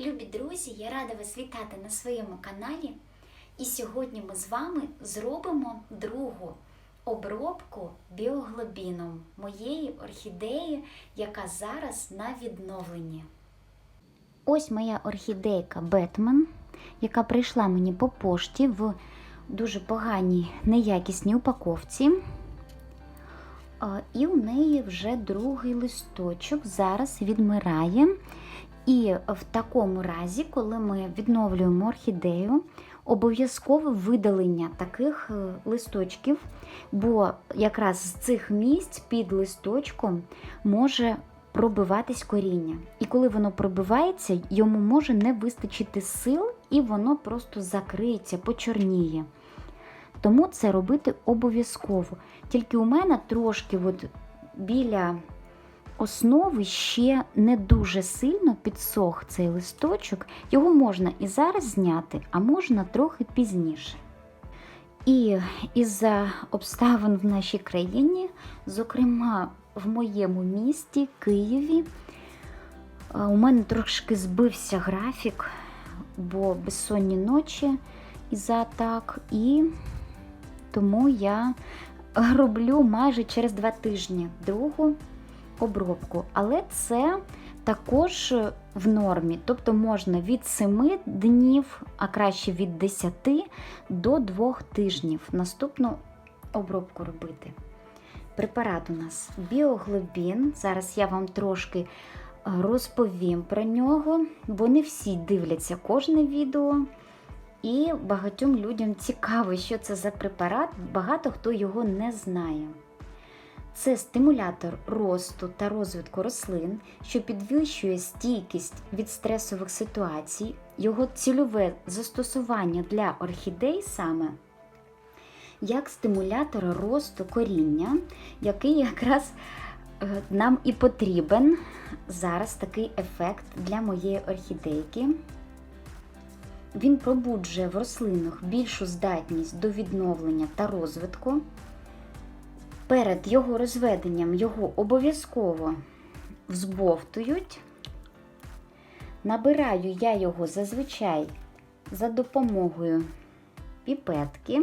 Любі друзі, я рада вас вітати на своєму каналі. І сьогодні ми з вами зробимо другу обробку біоглобіном моєї орхідеї, яка зараз на відновленні. Ось моя орхідейка Бетмен, яка прийшла мені по пошті в дуже поганій неякісній упаковці. І у неї вже другий листочок зараз відмирає. І в такому разі, коли ми відновлюємо орхідею, обов'язкове видалення таких е, листочків, бо якраз з цих місць під листочком може пробиватись коріння. І коли воно пробивається, йому може не вистачити сил, і воно просто закриється, почорніє. Тому це робити обов'язково. Тільки у мене трошки от біля основи ще не дуже сильно підсох цей листочок. Його можна і зараз зняти, а можна трохи пізніше. І із-за обставин в нашій країні, зокрема в моєму місті, Києві, е, у мене трошки збився графік, бо безсонні ночі із-за атак, і тому я роблю майже через два тижні другу обробку. Але це також в нормі, тобто можна від 7 днів, а краще від 10 до 2 тижнів наступну обробку робити. Препарат у нас біоглобін. Зараз я вам трошки е, розповім про нього, бо не всі дивляться кожне відео. І багатьом людям цікаво, що це за препарат, багато хто його не знає. Це стимулятор росту та розвитку рослин, що підвищує стійкість від стресових ситуацій, його цільове застосування для орхідей саме як стимулятор росту коріння, який якраз е, нам і потрібен зараз такий ефект для моєї орхідейки. Він пробуджує в рослинах більшу здатність до відновлення та розвитку. Перед його розведенням його обов'язково взбовтують. Набираю я його зазвичай за допомогою піпетки.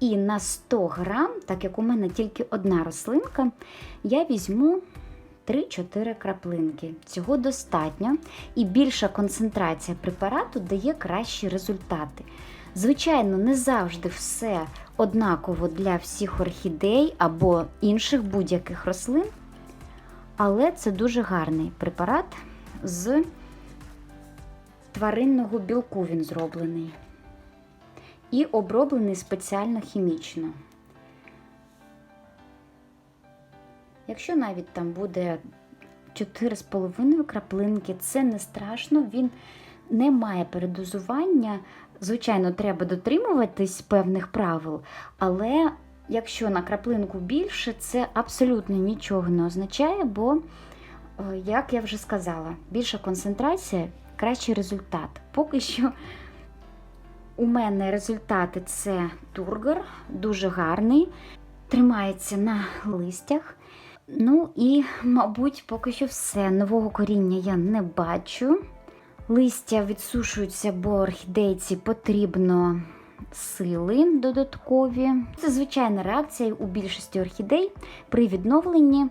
І на 100 грам, так як у мене тільки одна рослинка, я візьму 3-4 краплинки. Цього достатньо. І більша концентрація препарату дає кращі результати. Звичайно, не завжди все однаково для всіх орхідей або інших будь-яких рослин, але це дуже гарний препарат з тваринного білку він зроблений. І оброблений спеціально хімічно. Якщо навіть там буде 4,5 краплинки, це не страшно, він не має передозування. Звичайно, треба дотримуватись певних правил, але якщо на краплинку більше, це абсолютно нічого не означає, бо, е, як я вже сказала, більша концентрація кращий результат. Поки що у мене результати це тургор, дуже гарний, тримається на листях. Ну і, мабуть, поки що все. Нового коріння я не бачу. Листя відсушуються, бо орхідейці потрібно сили додаткові. Це звичайна реакція у більшості орхідей при відновленні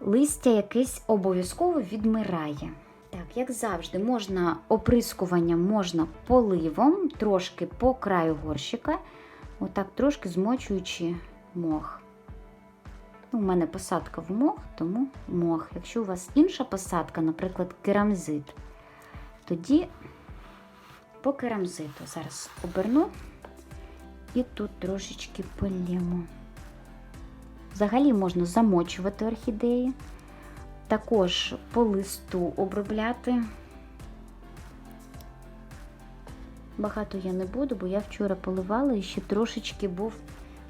листя якесь обов'язково відмирає. Так, як завжди, можна оприскуванням, можна поливом, трошки по краю горщика, отак трошки змочуючи мох. Ну, У мене посадка в мох, тому мох. Якщо у вас інша посадка, наприклад, керамзит, тоді по керамзиту зараз оберну і тут трошечки полємо. Взагалі можна замочувати орхідеї, також по листу обробляти. Багато я не буду, бо я вчора поливала і ще трошечки був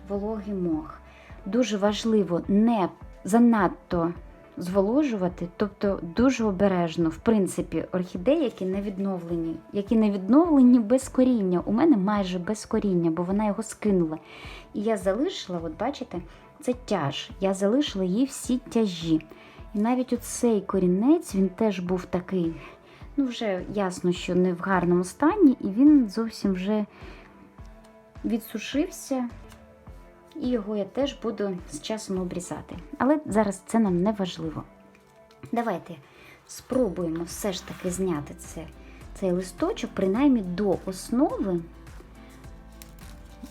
вологий мох. Дуже важливо не занадто зволожувати, тобто дуже обережно, в принципі, орхідеї, які не відновлені, які не відновлені без коріння. У мене майже без коріння, бо вона його скинула. І я залишила, от бачите, це тяж. Я залишила їй всі тяжі. І навіть оцей корінець, він теж був такий Ну, вже ясно, що не в гарному стані, і він зовсім вже відсушився, і його я теж буду з часом обрізати. Але зараз це нам не важливо. Давайте спробуємо все ж таки зняти це, цей листочок, принаймні до основи.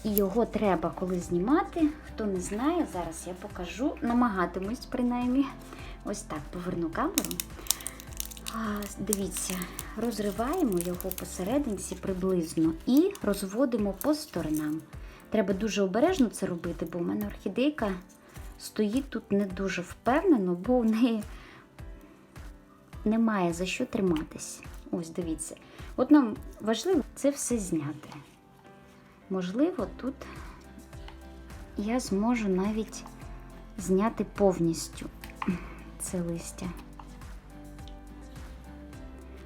І його треба коли знімати. Хто не знає, зараз я покажу, намагатимусь принаймні. Ось так поверну камеру. Дивіться, розриваємо його посерединці приблизно і розводимо по сторонам. Треба дуже обережно це робити, бо в мене орхідейка стоїть тут не дуже впевнено, бо в неї немає за що триматись. Ось дивіться. От нам важливо це все зняти. Можливо, тут я зможу навіть зняти повністю це листя.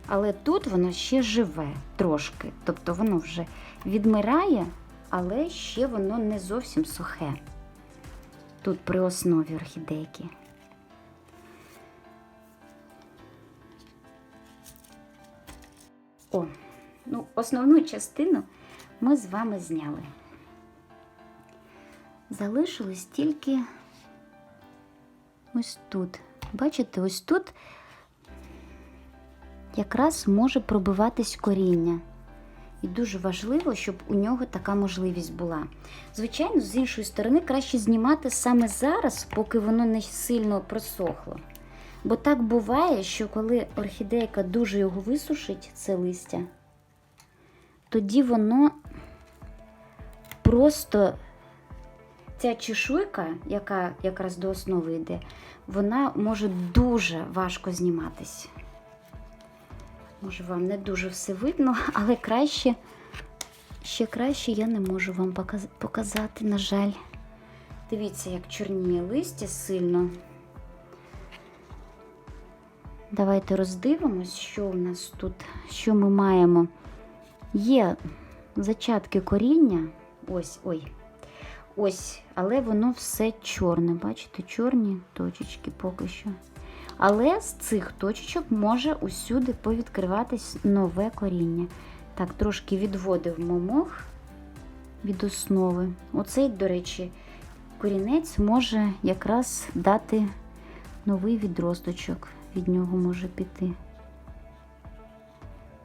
Але тут воно ще живе трошки. Тобто воно вже відмирає, але ще воно не зовсім сухе. Тут при основі орхідейки. О, ну, основну частину ми з вами зняли. Залишилось тільки ось тут. Бачите, ось тут якраз може пробиватись коріння. І дуже важливо, щоб у нього така можливість була. Звичайно, з іншої сторони, краще знімати саме зараз, поки воно не сильно просохло. Бо так буває, що коли орхідейка дуже його висушить, це листя, тоді воно просто ця чешуйка, яка якраз до основи йде, вона може дуже важко зніматись. Може, вам не дуже все видно, але краще, ще краще я не можу вам показати, на жаль. Дивіться, як чорніє листя сильно. Давайте роздивимось, що у нас тут, що ми маємо. Є зачатки коріння, ось, ой, ось, але воно все чорне. Бачите, чорні точечки поки що. Але з цих точечок може усюди повідкриватись нове коріння. Так, трошки відводив мох від основи. Оцей, до речі, корінець може якраз дати новий відросточок, від нього може піти.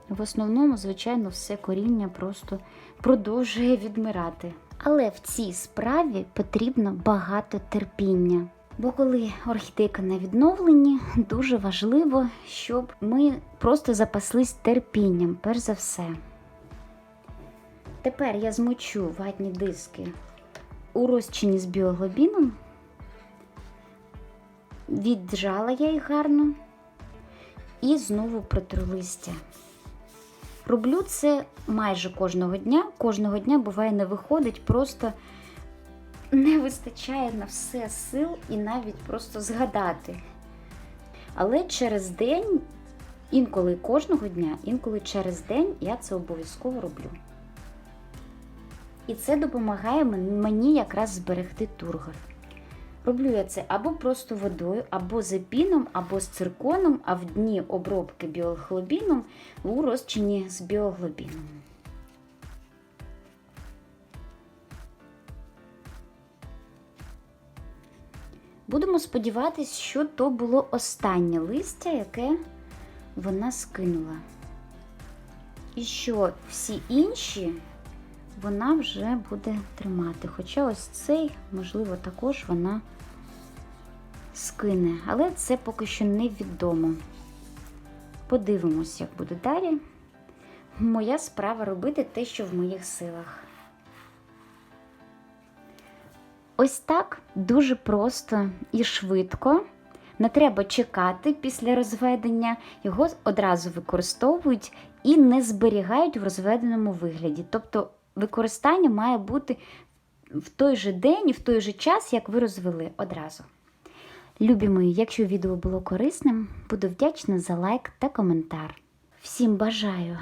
В основному, звичайно, все коріння просто продовжує відмирати. Але в цій справі потрібно багато терпіння. Бо коли орхідейка на відновленні, дуже важливо, щоб ми просто запаслись терпінням, перш за все. Тепер я змочу ватні диски у розчині з біоглобіном, віджала я їх гарно і знову протру листя. Роблю це майже кожного дня. Кожного дня буває не виходить, просто не вистачає на все сил і навіть просто згадати. Але через день, інколи кожного дня, інколи через день я це обов'язково роблю. І це допомагає мені якраз зберегти тургор. Роблю я це або просто водою, або з або з цирконом, а в дні обробки біоглобіном у розчині з біоглобіном. Будемо сподіватися, що то було останнє листя, яке вона скинула. І що всі інші вона вже буде тримати. Хоча ось цей, можливо, також вона скине. Але це поки що невідомо. Подивимось, як буде далі. Моя справа робити те, що в моїх силах. Ось так дуже просто і швидко. Не треба чекати після розведення, його одразу використовують і не зберігають в розведеному вигляді. Тобто використання має бути в той же день і в той же час, як ви розвели одразу. Любі мої, якщо відео було корисним, буду вдячна за лайк та коментар. Всім бажаю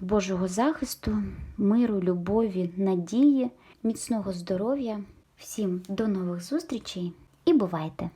Божого захисту, миру, любові, надії, міцного здоров'я. Всім до нових зустрічей і бувайте!